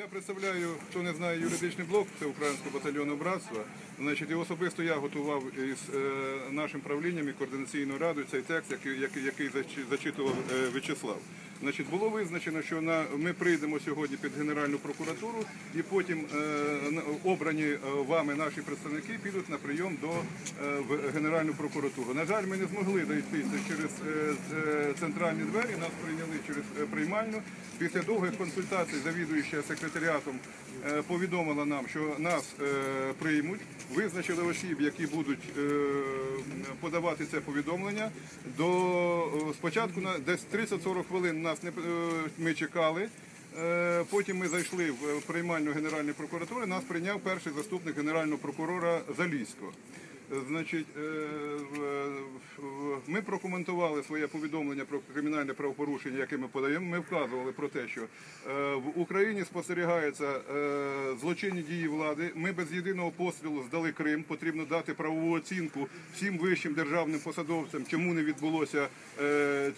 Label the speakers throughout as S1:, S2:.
S1: Я представляю, хто не знає юридичний блок, це Українського батальйону братства. Значить, і особисто я готував із е, нашим правлінням і координаційною радою цей текст, який, який, зачитував е, В'ячеслав. Значить, було визначено, що на ми прийдемо сьогодні під Генеральну прокуратуру, і потім е, обрані вами наші представники підуть на прийом до Генеральну прокуратуру. На жаль, ми не змогли дойти через центральні двері. Нас прийняли через приймальну. Після довгих консультацій завідуюча секретаріатом е, повідомила нам, що нас е, приймуть, визначили осіб, які будуть е, подавати це повідомлення. До спочатку десь 30-40 хвилин ми чекали. Потім ми зайшли в приймальну Генеральної прокуратури. Нас прийняв перший заступник генерального прокурора Заліського. Значить, е, ми прокоментували своє повідомлення про кримінальне правопорушення, яке ми подаємо. Ми вказували про те, що е, в Україні спостерігаються е, злочинні дії влади. Ми без єдиного пострілу здали Крим. Потрібно дати правову оцінку всім вищим державним посадовцям, чому не відбулося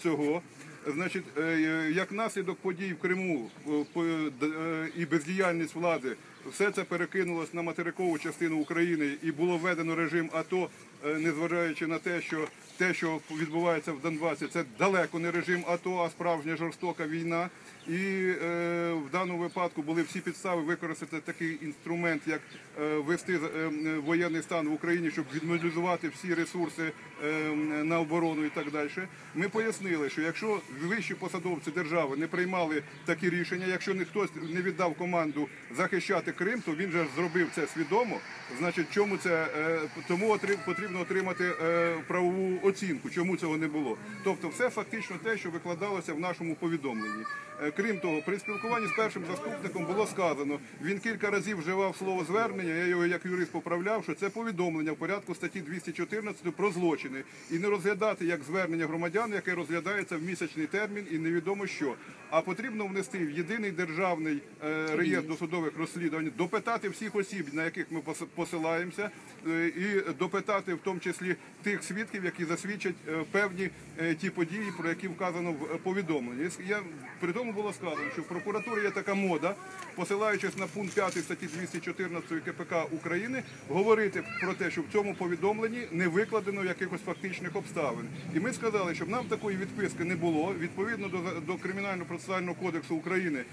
S1: цього. Значить, е, як наслідок подій в Криму е, е, і бездіяльність влади, все це перекинулось на материкову частину України і було введено режим АТО, е, незважаючи на те, що те, що відбувається в Донбасі, це далеко не режим АТО, а справжня жорстока війна. І е, в даному випадку були всі підстави використати такий інструмент, як е, ввести е, е, воєнний стан в Україні, щоб відмобілізувати всі ресурси е, на оборону і так далі. Ми пояснили, що якщо вищі посадовці держави не приймали такі рішення, якщо не хтось не віддав команду захищати Крим, то він же зробив це свідомо. Значить, чому це е, тому отрим- потрібно отримати е, правову оцінку, чому цього не було. Тобто, все фактично те, що викладалося в нашому повідомленні. Е, Крім того, при спілкуванні з першим заступником було сказано, він кілька разів вживав слово звернення. Я його як юрист поправляв, що це повідомлення в порядку статті 214 про злочини і не розглядати як звернення громадян, яке розглядається в місячний термін і невідомо що. А потрібно внести в єдиний державний е, реєстр досудових розслідувань, допитати всіх осіб, на яких ми посилаємося, і допитати в тому числі тих свідків, які засвідчать е, певні е, ті події, про які вказано в е, повідомленні. Я при тому було сказано, що в прокуратурі є така мода, посилаючись на пункт 5 статті 214 КПК України, говорити про те, що в цьому повідомленні не викладено якихось фактичних обставин. І ми сказали, щоб нам такої відписки не було. Відповідно до, до кримінального процесуального кодексу України,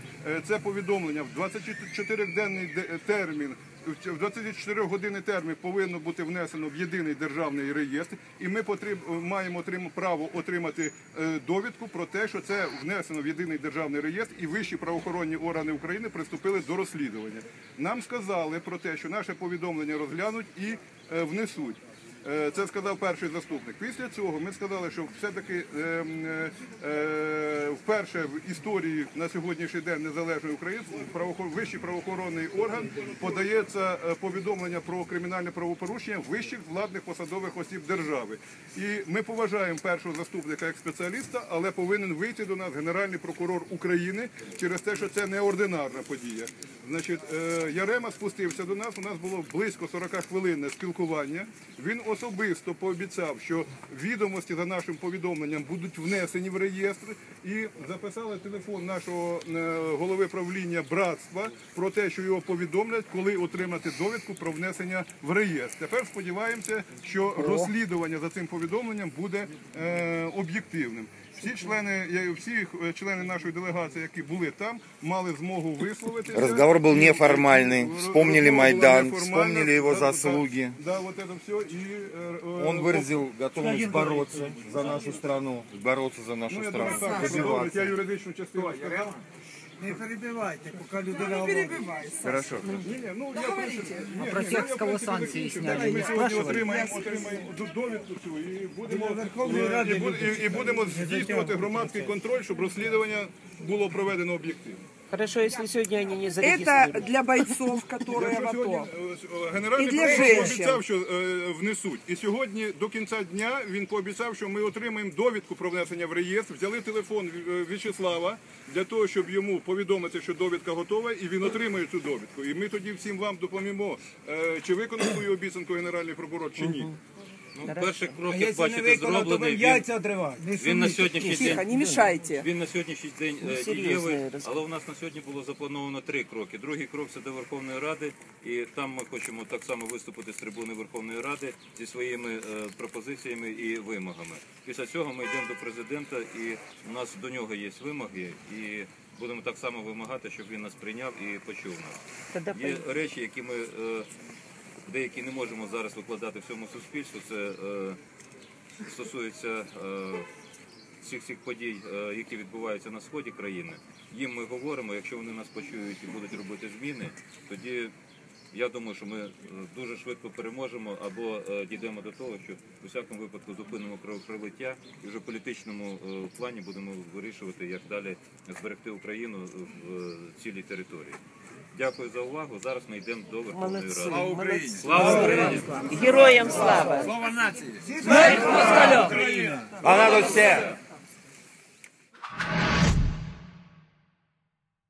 S1: це повідомлення в 24-денний термін. В 24 години термін повинно бути внесено в єдиний державний реєстр, і ми маємо право отримати е, довідку про те, що це внесено в єдиний державний реєстр, і вищі правоохоронні органи України приступили до розслідування. Нам сказали про те, що наше повідомлення розглянуть і е, внесуть. Е, Це сказав перший заступник. Після цього ми сказали, що все-таки е, е, е, вперше в історії на сьогоднішній день незалежної України вищий правоохоронний орган подається повідомлення про кримінальне правопорушення вищих владних посадових осіб держави. І ми поважаємо першого заступника як спеціаліста, але повинен вийти до нас генеральний прокурор України через те, що це неординарна подія. Значить, Ярема спустився до нас. У нас було близько 40 хвилинне спілкування. Він особисто пообіцяв, що відомості за нашим повідомленням будуть внесені в реєстр і записали телефон нашого е, голови правління братства про те, що його повідомлять, коли отримати довідку про внесення в реєстр. Тепер сподіваємося, що розслідування за цим повідомленням буде е, об'єктивним. Всі члени, я- всі е, члени нашої делегації, які були там, мали змогу висловитися.
S2: Разговор был
S1: І-
S2: неформальный.
S1: Роз-
S2: Вспомнили
S1: розмова була
S2: Майдан,
S1: неформальна.
S2: вспомнили его
S1: Да, да,
S2: заслуги.
S1: Да, вот это все. И, э, э,
S2: Он выразил готовность бороться за нашу страну, бороться за нашу
S1: Ну,
S2: страну, добиваться.
S3: Не перебивайте, поки людина говорить.
S2: Хорошо.
S1: Ні, ну, я ні,
S4: про кого
S1: в
S4: санкции сняли, не
S1: Ми сьогодні отримаємо, довідку цю і будемо, і,
S3: Ради
S1: і, буде- і, і будемо здійснювати громадський контроль, щоб розслідування було проведено об'єктивно.
S4: Хорошо, если сегодня они не
S5: Это
S4: зарегистрированы.
S5: для бойцов, которые в
S1: Якщо сьогодні
S5: АТО.
S1: е, е, генеральний
S5: І для
S1: прокурор
S5: женщин.
S1: пообіцяв, що е, внесуть. І сьогодні до кінця дня він пообіцяв, що ми отримаємо довідку про внесення в реєстр. Взяли телефон е, В'ячеслава для того, щоб йому повідомити, що довідка готова, і він отримає цю довідку. І ми тоді всім вам допомімо, е, чи виконав свою обіцянку генеральний прокурор, чи ні.
S5: Ну, перший крок, як
S3: якщо не
S5: бачите,
S3: виконав, то ви
S5: зроблений. Він,
S3: яйця одривають.
S5: він на сьогоднішній
S4: Тихо,
S5: день
S4: не мешайте.
S5: Він на сьогоднішній день е, дієвий, але у нас на сьогодні було заплановано три кроки. Другий крок це до Верховної Ради, і там ми хочемо так само виступити з трибуни Верховної Ради зі своїми е, пропозиціями і вимогами. Після цього ми йдемо до президента, і у нас до нього є вимоги, і будемо так само вимагати, щоб він нас прийняв і почув нас. Є речі, які ми е, деякі не можемо зараз викладати всьому суспільству. Це е, стосується е, всіх цих подій, е, які відбуваються на сході країни. Їм ми говоримо, якщо вони нас почують і будуть робити зміни, тоді я думаю, що ми дуже швидко переможемо або дійдемо до того, що у всякому випадку зупинимо кровопролиття і вже в політичному плані будемо вирішувати, як далі зберегти Україну в цілій території. Дякую за увагу. Зараз ми йдемо до Верховної
S4: Ради.
S5: Ради.
S4: Україні!
S5: Слава Україні!
S4: Героям слава!
S2: А надо все.